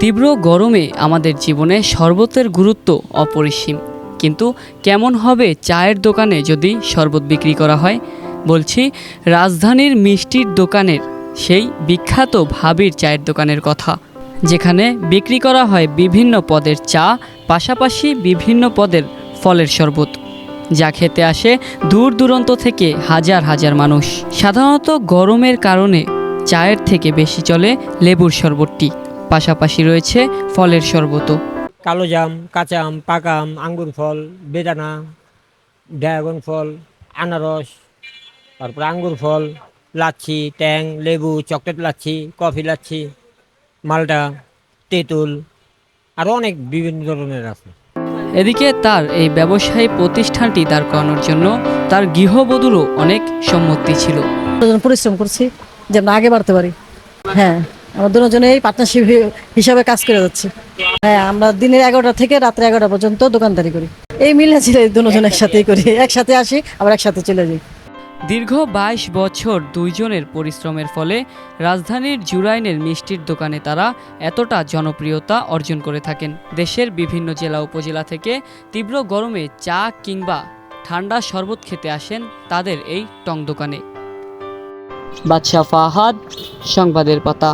তীব্র গরমে আমাদের জীবনে শরবতের গুরুত্ব অপরিসীম। কিন্তু কেমন হবে চায়ের দোকানে যদি শরবত বিক্রি করা হয়? বলছি, রাজধানীর মিষ্টির দোকানের সেই বিখ্যাত ভাবির চায়ের দোকানের কথা, যেখানে বিক্রি করা হয় বিভিন্ন পদের চা, পাশাপাশি বিভিন্ন পদের ফলের শরবত। যা খেতে আসে দূর দূরান্ত থেকে হাজার হাজার মানুষ। সাধারণত গরমের কারণে চায়ের থেকে বেশি চলে লেবুর শরবতটি। পাশাপাশি রয়েছে ফলের শরবতও কালো জাম কাঁচা আম পাকা আম আঙ্গুর ফল বেদানা ড্রাগন ফল আনারস তারপর আঙ্গুর ফল লাচ্ছি ট্যাং লেবু চকলেট লাচ্ছি কফি লাচ্ছি মালটা তেঁতুল আরও অনেক বিভিন্ন ধরনের আছে। এদিকে তার এই ব্যবসায়ী প্রতিষ্ঠানটি দাঁড় করানোর জন্য তার গৃহবধূরও অনেক সম্মতি ছিল। পরিশ্রম করছি যে আমরা আগে বাড়তে পারি। হ্যাঁ। আমরা দুজনেই পার্টনারশিপ হিসাবে কাজ করে যাচ্ছি। হ্যাঁ আমরা দিনের এগারোটা থেকে রাত্রে এগারোটা পর্যন্ত দোকানদারি করি। এই মিলে ছিল দুজন একসাথেই করি। একসাথে আসি, আবার একসাথে চলে যাই। দীর্ঘ বাইশ বছর দুইজনের পরিশ্রমের ফলে রাজধানীর জুরাইনের মিষ্টির দোকানে তারা এতটা জনপ্রিয়তা অর্জন করে থাকেন। দেশের বিভিন্ন জেলা উপজেলা থেকে তীব্র গরমে চা কিংবা ঠান্ডা শরবত খেতে আসেন তাদের এই টং দোকানে। বাদশাহ ফাহাদ, সংবাদের পাতা।